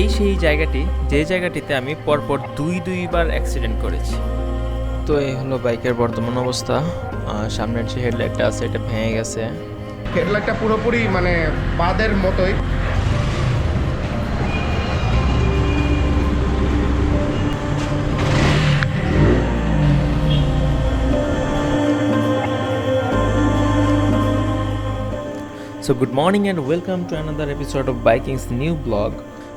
এই সেই জায়গাটি যে জায়গাটিতে আমি পরপর দুই দুইবার অ্যাক্সিডেন্ট করেছি। তো এই হলো বাইকের বর্তমান অবস্থা। সামনের যে হেডলাইটটা আছে এটা ভেঙে গেছে। হেডলাইটটা পুরোপুরি মানে বাদের মতোই। So good morning and welcome to another episode of bikings new blog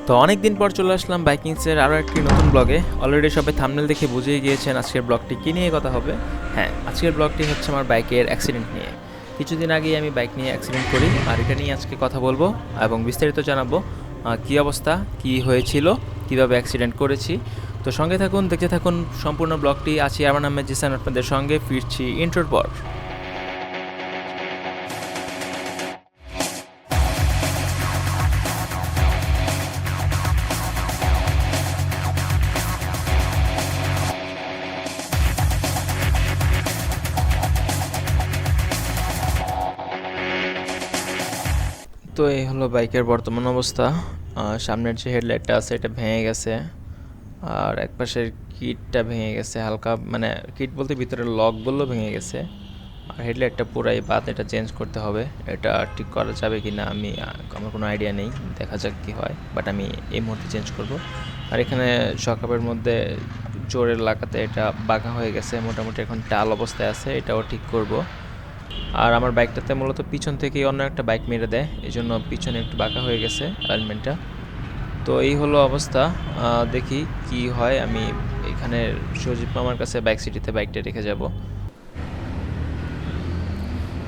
তো অনেক দিন পর চলে আসলাম বাইকিংসের আরও একটি নতুন ব্লগে। অলরেডি সবাই থামনেল দেখে বুঝিয়ে গিয়েছেন আজকের ব্লগটি কী নিয়ে কথা হবে। হ্যাঁ আজকের ব্লগটি হচ্ছে আমার বাইকের অ্যাক্সিডেন্ট নিয়ে। কিছুদিন আগেই আমি বাইক নিয়ে অ্যাক্সিডেন্ট করি, আর এটা নিয়ে আজকে কথা বলব এবং বিস্তারিত জানাব কী অবস্থা, কী হয়েছিল, কীভাবে অ্যাক্সিডেন্ট করেছি। তো সঙ্গে থাকুন, দেখতে থাকুন সম্পূর্ণ ব্লগটি। আছি আমার নামে জিসান, আপনাদের সঙ্গে ফিরছি ইন্টার পর। তো এই হলো বাইকের বর্তমান অবস্থা। সামনের যে হেডলাইটটা আছে, এটা ভেঙে গেছে। আর এক পাশের কিটটা ভেঙে গেছে, হালকা মানে কিট বলতে ভিতরে লক বললেও ভেঙে গেছে। আর হেডলাইটটা পুরাই বাদ, এটা চেঞ্জ করতে হবে। এটা ঠিক করা যাবে কি না আমি আমার কোনো আইডিয়া নেই। দেখা যাক কি হয়, বাট আমি এই মুহূর্তে চেঞ্জ করব। আর এখানে সকাপের মধ্যে জোরের লাগাতে এটা বাঁকা হয়ে গেছে। মোটামুটি এখন টাল অবস্থায় আছে, এটাও ঠিক করব। আর আমার বাইকটাতে মূলত পিছন থেকেই অন্য একটা বাইক মেরে দেয় এই জন্য পিছনে একটু বাঁকা হয়ে গেছে অ্যালাইনমেন্টটা তো এই হলো অবস্থা। দেখি কি হয়। আমি এখানে সজীব মামার কাছে বাইক সিটিতে বাইকটা রেখে যাব।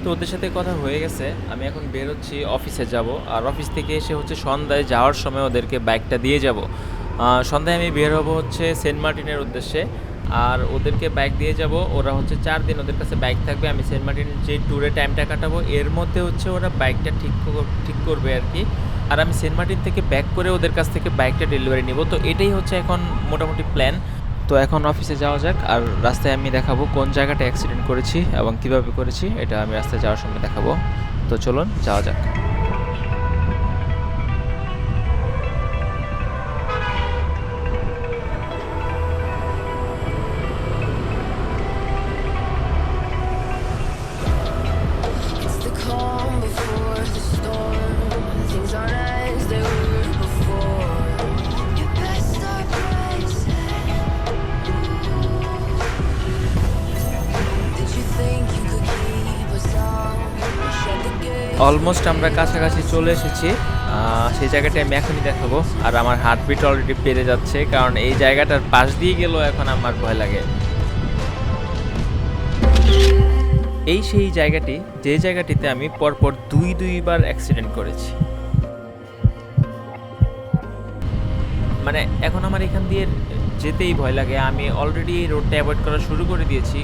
তো ওদের সাথে কথা হয়ে গেছে। আমি এখন বের হচ্ছি অফিসে যাব। আর অফিস থেকে এসে হচ্ছে সন্ধ্যায় যাওয়ার সময় ওদেরকে বাইকটা দিয়ে যাব। সন্ধ্যায় আমি বের হব হচ্ছে সেন্ট মার্টিনের উদ্দেশ্যে। আর ওদেরকে বাইক দিয়ে যাব। ওরা হচ্ছে চার দিন ওদের কাছে বাইক থাকবে। আমি সেন্ট মার্টিন যে ট্যুরে টাইমটা কাটাবো, এর মধ্যে হচ্ছে ওরা বাইকটা ঠিক ঠিক করবে আর কি। আর আমি সেন্ট মার্টিন থেকে ব্যাক করে ওদের কাছ থেকে বাইকটা ডেলিভারি নিব। তো এটাই হচ্ছে এখন মোটামুটি প্ল্যান তো এখন অফিসে যাওয়া যাক, আর রাস্তায় আমি দেখাবো কোন জায়গাটা অ্যাক্সিডেন্ট করেছি এবং কীভাবে করেছি। এটা আমি রাস্তায় যাওয়ার সময় দেখাবো। তো চলুন, যাওয়া যাক। অলমোস্ট আমরা কাছাকাছি চলে এসেছি। সেই জায়গাটা আমি এখনই দেখাবো। আর আমার হার্টবিট অলরেডি বেড়ে যাচ্ছে, কারণ এই জায়গাটার পাশ দিয়ে গেলেও এখন আমার ভয় লাগে। এই সেই জায়গাটি, যে জায়গাটিতে আমি পরপর দুই, দুইবার অ্যাক্সিডেন্ট করেছি। মানে এখন আমার এখান দিয়ে যেতেই ভয় লাগে। আমি অলরেডি এই রোডটা অ্যাভয়েড করা শুরু করে দিয়েছি।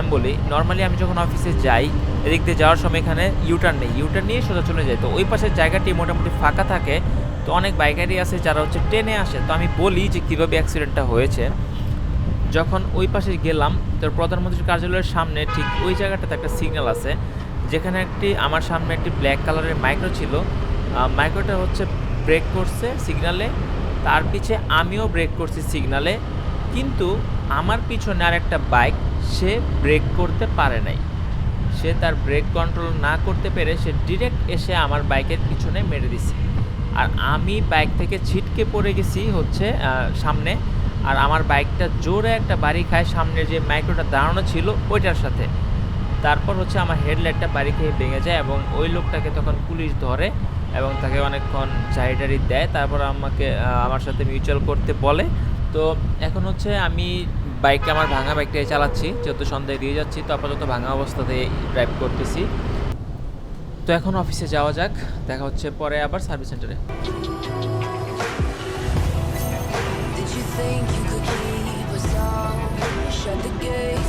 আমি বলি নর্মালি আমি যখন অফিসে যাই, এদিক দিয়ে যাওয়ার সময় এখানে ইউটার্ন নেই। ইউটার্ন নিয়ে সোজা চলে যাই। তো ওই পাশের জায়গাটি মোটামুটি ফাঁকা থাকে। তো অনেক বাইকারই আছে যারা হচ্ছে ট্রেনে আসে। তো আমি বলি যে কীভাবে অ্যাক্সিডেন্টটা হয়েছে। যখন ওই পাশে গেলাম, তো প্রধানমন্ত্রীর কার্যালয়ের সামনে ঠিক ওই জায়গাটাতে একটা সিগন্যাল আছে, যেখানে একটি, আমার সামনে একটি ব্ল্যাক কালারের মাইক্রো ছিল। মাইক্রোটা হচ্ছে ব্রেক করছে সিগনালে তার পিছে আমিও ব্রেক করছি সিগনালে কিন্তু আমার পিছনে আর একটা বাইক সে ব্রেক করতে পারে নাই। সে তার ব্রেক কন্ট্রোল না করতে পেরে সে ডিরেক্ট এসে আমার বাইকের পিছনে মেরে দিছে। আর আমি বাইক থেকে ছিটকে পড়ে গেছি হচ্ছে সামনে। আর আমার বাইকটা জোরে একটা বাড়ি খায়, সামনে যে মাইক্রোটা দাঁড়ানো ছিল ওইটার সাথে। তারপর হচ্ছে আমার হেডলাইটটা বাড়ি খেয়ে ভেঙে যায় এবং ওই লোকটাকে তখন পুলিশ ধরে এবং তাকে অনেকক্ষণ চাহিদারি দেয়। তারপর আমাকে আমার সাথে মিউচুয়াল করতে বলে। তো এখন হচ্ছে আমি বাইকটা আমার ভাঙা বাইকটাই চালাচ্ছি। যেহেতু সন্ধ্যায় দিয়ে যাচ্ছি, তো আপাতত ভাঙা অবস্থাতে ড্রাইভ করতেছি। তো এখন অফিসে যাওয়া যাক, দেখা হচ্ছে পরে আবার সার্ভিস সেন্টারে Shut the think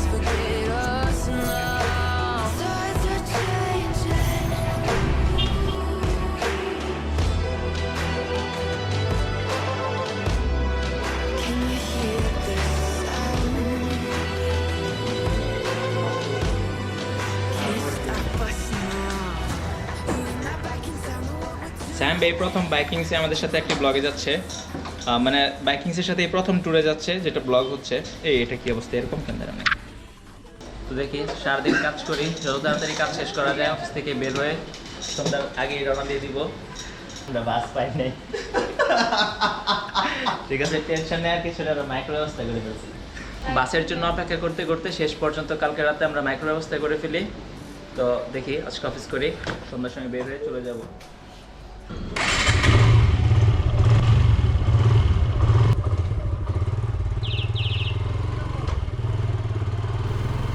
স্যাম এই প্রথম বাইকিংসে আমাদের সাথে একটি ব্লগে যাচ্ছে। মানে বাইকিংসের সাথে এই প্রথম ট্যুরে যাচ্ছে, যেটা ব্লগ হচ্ছে। এই, এটা কি অবস্থা? এরকম কেন দেখি, সারাদিন কাজ করি, যত তাড়াতাড়ি কাজ শেষ করা যায় অফিস থেকে বের হয়ে সন্ধ্যার আগে রওনা দিয়ে দিব। আমরা বাস পাই নাই। ঠিক আছে টেনশন নেই, আর কিছু না মাইক্রো ব্যবস্থা করে ফেলছি। বাসের জন্য অপেক্ষা করতে করতে শেষ পর্যন্ত কালকে রাতে আমরা মাইক্রো ব্যবস্থা করে ফেলি। তো দেখি, আজকে অফিস করি, সন্ধ্যার সময় বের হয়ে চলে যাব।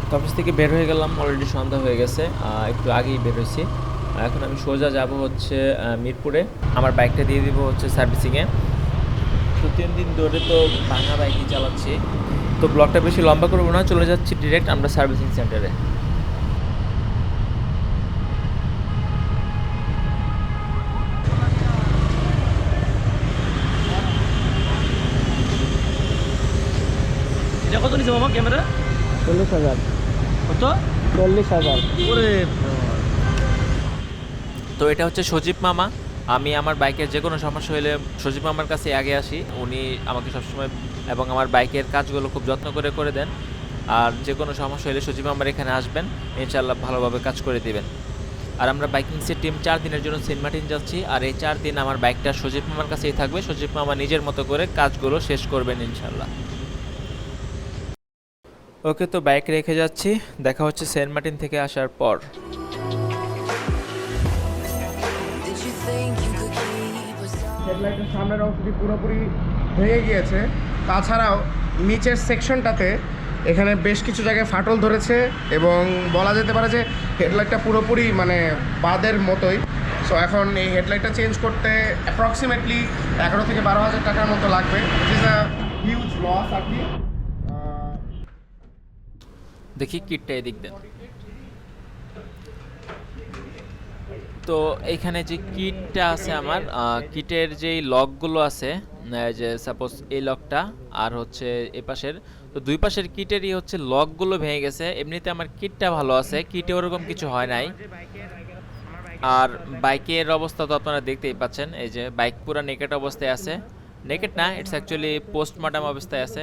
তো অফিস থেকে বের হয়ে গেলাম অলরেডি সন্ধ্যা হয়ে গেছে একটু আগেই বের হয়েছি। এখন আমি সোজা যাব হচ্ছে মিরপুরে। আমার বাইকটা দিয়ে দিব হচ্ছে সার্ভিসিংয়ে দু তিন দিন ধরে তো ভাঙা বাইকই চালাচ্ছি। তো ব্লগটা বেশি লম্বা করব না চলে যাচ্ছি ডিরেক্ট আমরা সার্ভিসিং সেন্টারে এটা কত নিছে মামা ক্যামেরা? চল্লিশ হাজার। কত? চল্লিশ হাজার। ওরে তো এটা হচ্ছে সজীব মামা। আমি আমার বাইকের যে কোনো সমস্যা হলে সজীব মামার কাছে আগে আসি। উনি আমাকে সবসময় এবং আমার বাইকের কাজগুলো খুব যত্ন করে করে দেন। আর যে কোনো সমস্যা হলে সজীব মামার এখানে আসবেন। ইনশাল্লাহ ভালোভাবে কাজ করে দিবেন। আর আমরা বাইকিংসের টিম চার দিনের জন্য সেন্ট মার্টিন যাচ্ছি। আর এই চার দিন আমার বাইকটা সজীব মামার কাছেই থাকবে। সজীব মামা নিজের মতো করে কাজগুলো শেষ করবেন ইনশাল্লাহ ওকে তো বাইক রেখে যাচ্ছি। দেখা হচ্ছে সেন্ট মার্টিন থেকে আসার পর? হেডলাইটের সামনের অংশটি পুরোপুরি ভেঙে গিয়েছে। তাছাড়াও নিচের সেকশনটাতে এখানে বেশ কিছু জায়গায় ফাটল ধরেছে এবং বলা যেতে পারে যে হেডলাইটটা পুরোপুরি মানে বাদের মতোই। সো এখন এই হেডলাইটটা চেঞ্জ করতে অ্যাপ্রক্সিমেটলি এগারো থেকে বারো হাজার টাকার মতো লাগবে। It is a huge loss আর কি। দেখি কিটটা এদিক দেন। তো এইখানে যে কিটটা আছে আমার কিটের যেই লকগুলো আছে যে সাপোজ এই লকটা আর হচ্ছে এ পাশের, তো দুই পাশের কিটেরই হচ্ছে লকগুলো ভেঙে গেছে। এমনিতে আমার কিটটা ভালো আছে, কিটে ওরকম কিছু হয় নাই। আর বাইকের অবস্থা তো আপনারা দেখতেই পাচ্ছেন, এই যে বাইক পুরো নেকেট অবস্থায় আছে। নেকেট না ইটস অ্যাকচুয়ালি পোস্টমর্টম অবস্থায় আছে।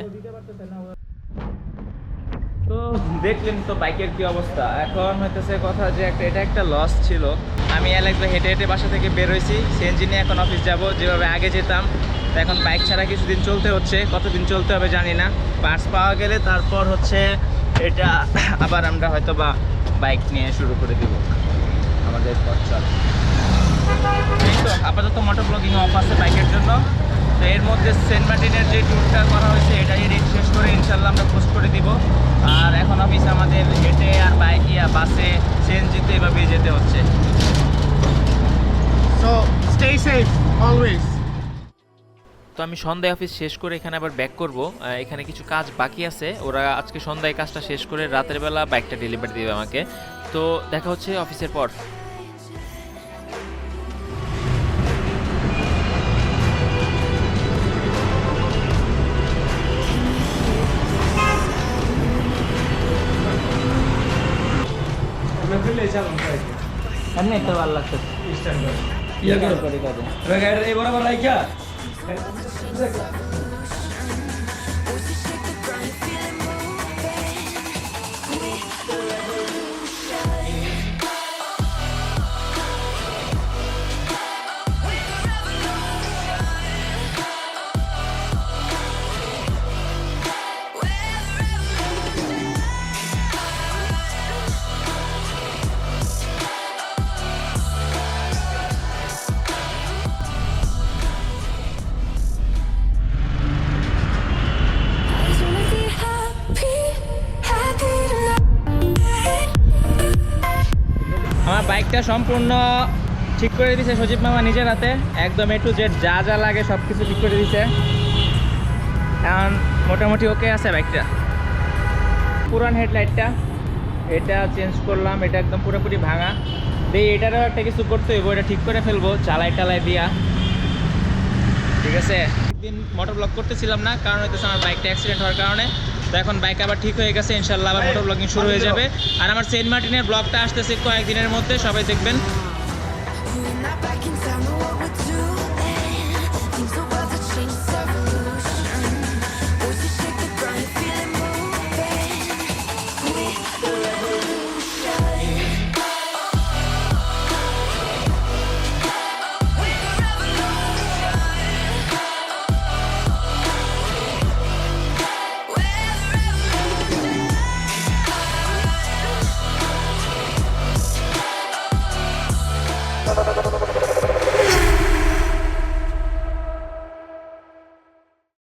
তো দেখলেন তো বাইকের কি অবস্থা। এখন হইতেছে কথা যে একটা এটা একটা লস ছিল। আমি এলাকা হেঁটে হেঁটে বাসা থেকে বের হয়েছি। সিএনজি নিয়ে এখন অফিস যাব। যেভাবে আগে যেতাম, তো এখন বাইক ছাড়া কিছুদিন চলতে হচ্ছে। কতদিন চলতে হবে জানি না। পার্টস পাওয়া গেলে তারপর হচ্ছে এটা আবার আমরা হয়তো বা বাইক নিয়ে শুরু করে দিব। আমাদের পথ চল। এই তো, আপাতত মোটর ব্লগিং অফ আছে বাইকের জন্য। তো এর মধ্যে সেন্ট মার্টিনের যে ট্যুরটা করা হয়েছে এটাই রেট শেষ করে ইনশাল্লাহ আমরা পোস্ট করে দিব। আর এখন অফিস আমাদের হেঁটে আর বাইকে আর বাসে সিএনজিতে এভাবে যেতে হচ্ছে। সো স্টে সেফ অলওয়েজ তো আমি সন্ধ্যায় অফিস শেষ করে এখানে আবার ব্যাক করব। এখানে কিছু কাজ বাকি আছে। ওরা আজকে সন্ধ্যায় কাজটা শেষ করে রাতের বেলা বাইকটা ডেলিভারি দেবে আমাকে। তো দেখা হচ্ছে অফিসের পর। এমনি তো। ভালো লাগছে? করে। কাজে Voices সম্পূর্ণ ঠিক করে দিছে সজীব মামা নিজের হাতে। একদম এ টু জেড যা যা লাগে সব কিছু ঠিক করে দিছে। এখন মোটামুটি ওকে আছে বাইকটা। পুরান হেডলাইটটা। এটা চেঞ্জ করলাম, এটা একদম পুরোপুরি ভাঙা। দিয়ে এটারও একটা কিছু করতে হইব, এটা ঠিক করে ফেলব, চালাই টালাই দিয়া। ঠিক আছে? একদিন মোটর ব্লক করতেছিলাম না, কারণ হইতেছে আমার বাইকটা অ্যাক্সিডেন্ট হওয়ার কারণে। তো এখন বাইক আবার ঠিক হয়ে গেছে ইনশাল্লাহ আবার মোটর ব্লগিং শুরু হয়ে যাবে। আর আমার সেন্ট মার্টিনের ব্লগটা আসতেছে কয়েকদিনের মধ্যে, সবাই দেখবেন।